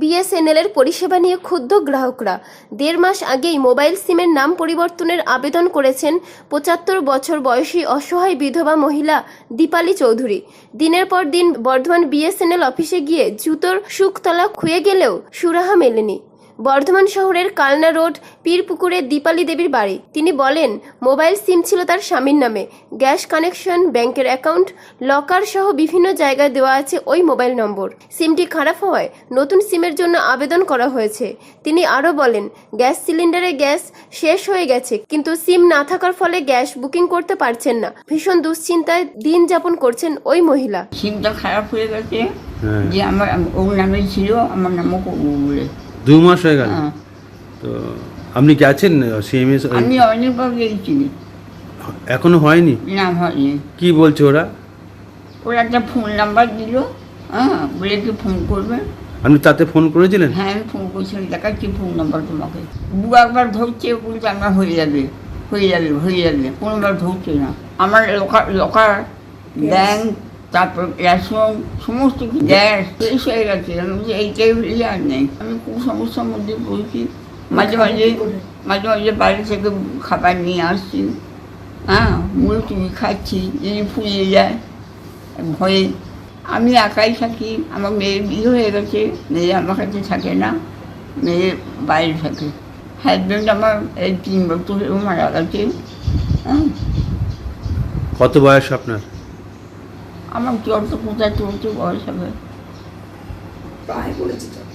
BSNL এর পরিষেবা নিয়ে ক্ষুব্ধ গ্রাহকরা। দেড় মাস আগেই মোবাইল সিমের নাম পরিবর্তনের আবেদন করেছেন পঁচাত্তর বছর বয়সী অসহায় বিধবা মহিলা দীপালি চৌধুরী। দিনের পর দিন বর্ধমান বিএসএনএল অফিসে গিয়ে জুতোর সুখতলা খুয়ে গেলেও সুরাহা মেলেনি। বর্ধমান শহরের কালনা রোড পীরপুকুরে দীপালি দেবীর বাড়ি। তিনি বলেন মোবাইল সিম ছিল তার স্বামীর নামে। গ্যাস কানেকশন ব্যাংকের অ্যাকাউন্ট লকার সহ বিভিন্ন জায়গায় দেওয়া আছে ওই মোবাইল নম্বর। সিমটি খারাপ হওয়ায় নতুন সিমের জন্য আবেদন করা হয়েছে। তিনি আরও বলেন গ্যাস সিলিন্ডারে গ্যাস শেষ হয়ে গেছে কিন্তু সিম না থাকার ফলে গ্যাস বুকিং করতে পারছেন না। ভীষণ দুশ্চিন্তায় দিন যাপন করছেন ওই মহিলা। সিমটা খারাপ হয়ে গেছে হ্যাঁ। যে আমার ওর নামে ছিল আমার নামও বলে। দু মাস হয়ে গেল। হ্যাঁ। তো আপনি কি আছেন সিএমএস আমি অনেকবার গেছি এখনও হয়নি? না হয়নি। কি বলছে ওরা? ওরা একটা ফোন নাম্বার দিল হ্যাঁ বলে কি ফোন করবে। আপনি তাতে ফোন করেছিলেন? হ্যাঁ আমি ফোন করছিলাম দেখাচ্ছি ফোন নাম্বার তোমাকে। দু একবার ধরছে বলছে আমার হয়ে যাবে হয়ে যাবে হয়ে যাবে। কোনোবার ধরছে না। আমার লকার লকার ব্যাংক তারপর রেশন সমস্ত গ্যাস শেষ হয়ে গেছে। আমি এইটাই হলে আর নেই। আমি খুব সমস্যার মধ্যে পড়েছি। মাঝে মাঝে মাঝে মাঝে বাড়ি থেকে খাবার নিয়ে আসছি। হ্যাঁ মুড়ি টুড়ি খাচ্ছি যিনি ফুলিয়ে যায়। ভয়ে। আমি একাই থাকি। আমার মেয়ের বিয়ে হয়ে গেছে। মেয়ে আমার কাছে থাকে না। মেয়ে বাইরে থাকে। হাজব্যান্ড আমার এই তিন বছর মারা গেছে। হ্যাঁ। কত বয়স আপনার? আমার যত কোথায় চলছে বয়স হবে?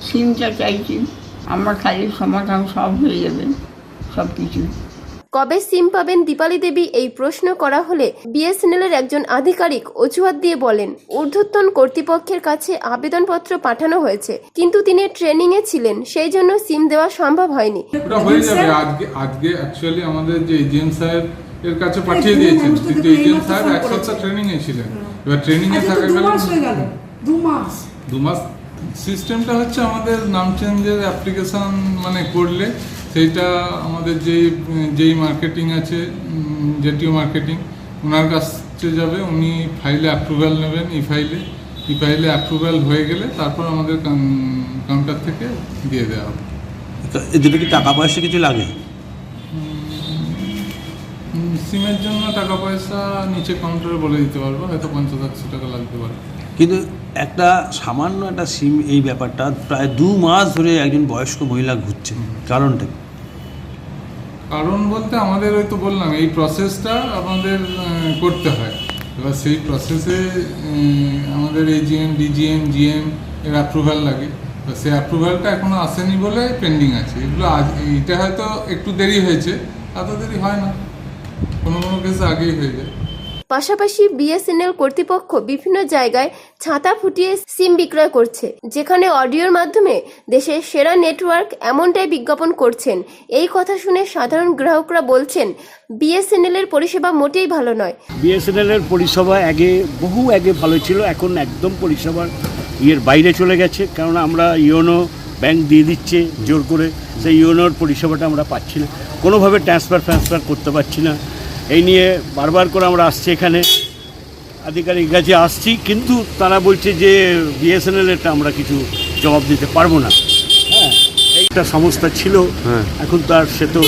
সিমটা চাইছি। আমার খালি সমাধান সব হয়ে যাবে সব কিছু কবে সিম পাবেন দীপালি দেবী? এই প্রশ্ন করা হলে বিএসএনএল এর একজন আধিকারিক অজুহাত দিয়ে বলেন ঊর্ধ্বতন কর্তৃপক্ষের কাছে আবেদনপত্র পাঠানো হয়েছে কিন্তু তিনি ট্রেনিং এ ছিলেন সেই জন্য সিম দেওয়া সম্ভব হয়নি। ওটা হয়ে যাবে আজকে আজকে অ্যাকচুয়ালি আমাদের যে এজিএম স্যার এর কাছে পাঠিয়ে দিয়েছেন মানুষ থেকে কিন্তু train স্যার এক। সপ্তাহ ট্রেনিং এ ছিলেন। এবার ট্রেনিং এ আজকে তো দু মাস হয়ে গেল দু মাস। দু মাস। সিস্টেমটা হচ্ছে আমাদের নাম চেঞ্জের অ্যাপ্লিকেশন মানে করলে সেইটা আমাদের যেই যেই মার্কেটিং আছে জেটিও মার্কেটিং ওনার কাছে যাবে উনি ফাইলে অ্যাপ্রুভ্যাল নেবেন ই ফাইলে ই ফাইলে অ্যাপ্রুভ্যাল হয়ে গেলে তারপর আমাদের কাউন্টার থেকে দিয়ে দেওয়া হবে। এদিকে কি টাকা পয়সা কিছু লাগে? সিমের জন্য টাকা পয়সা নিচে কাউন্টারে বলে দিতে পারব হয়তো পঞ্চাশ একশো টাকা লাগতে পারে। কিন্তু একটা সামান্য একটা সিম এই ব্যাপারটা প্রায় দু মাস ধরে একজন বয়স্ক মহিলা ঘুরছে। কারণটা কি? কারণ বলতে আমাদের ওই তো বললাম এই প্রসেসটা আমাদের করতে হয়। এবার সেই প্রসেসে আমাদের এজিএম ডিজিএম জিএম এর অ্যাপ্রুভাল লাগে। তো সেই অ্যাপ্রুভালটা এখনও আসেনি বলে পেন্ডিং আছে। এগুলো আজ এইটা হয়তো একটু দেরি হয়েছে এত দেরি হয় না। কোনো কোনো কেসে আগেই হয়ে যায়। পাশাপাশি বিএসএনএল কর্তৃপক্ষ বিভিন্ন জায়গায় ছাতা ফুটিয়ে সিম বিক্রয় করছে যেখানে অডিওর মাধ্যমে দেশের সেরা নেটওয়ার্ক এমনটাই বিজ্ঞাপন করছেন। এই কথা শুনে সাধারণ গ্রাহকরা বলছেন বিএসএনএল এর পরিষেবা মোটেই ভালো নয়। বিএসএনএল এর পরিষেবা আগে বহু আগে ভালো ছিল এখন একদম পরিষেবার ইয়ের বাইরে চলে গেছে। কেননা আমরা ইওনো ব্যাংক দিয়ে দিচ্ছে জোর করে সেই ইওনোর পরিষেবাটা আমরা পাচ্ছি না। কোনোভাবে ট্রান্সফার ফ্রান্সফার করতে পারছি না। এই নিয়ে বারবার করে আমরা আসছি এখানে। আধিকারিক কাছে আসছি কিন্তু তারা বলছে যে বিএসএনএল এটা আমরা কিছু জবাব দিতে পারব না। হ্যাঁ এইটা সংস্থা ছিল। হ্যাঁ। এখন তার সে তো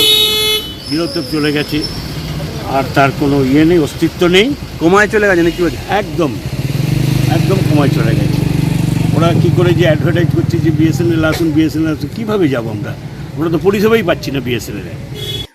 বিরত চলে গেছে। আর তার কোনো ইয়ে নেই অস্তিত্ব নেই। কমায় চলে গেছে নাকি বলছে? একদম একদম কমায় চলে গেছে। ওরা কি করে যে অ্যাডভার্টাইজ করছে যে বিএসএনএল আসুন বিএসএনএল আসুন কীভাবে যাব আমরা? ওরা তো পরিষেবাই পাচ্ছি না বিএসএনএল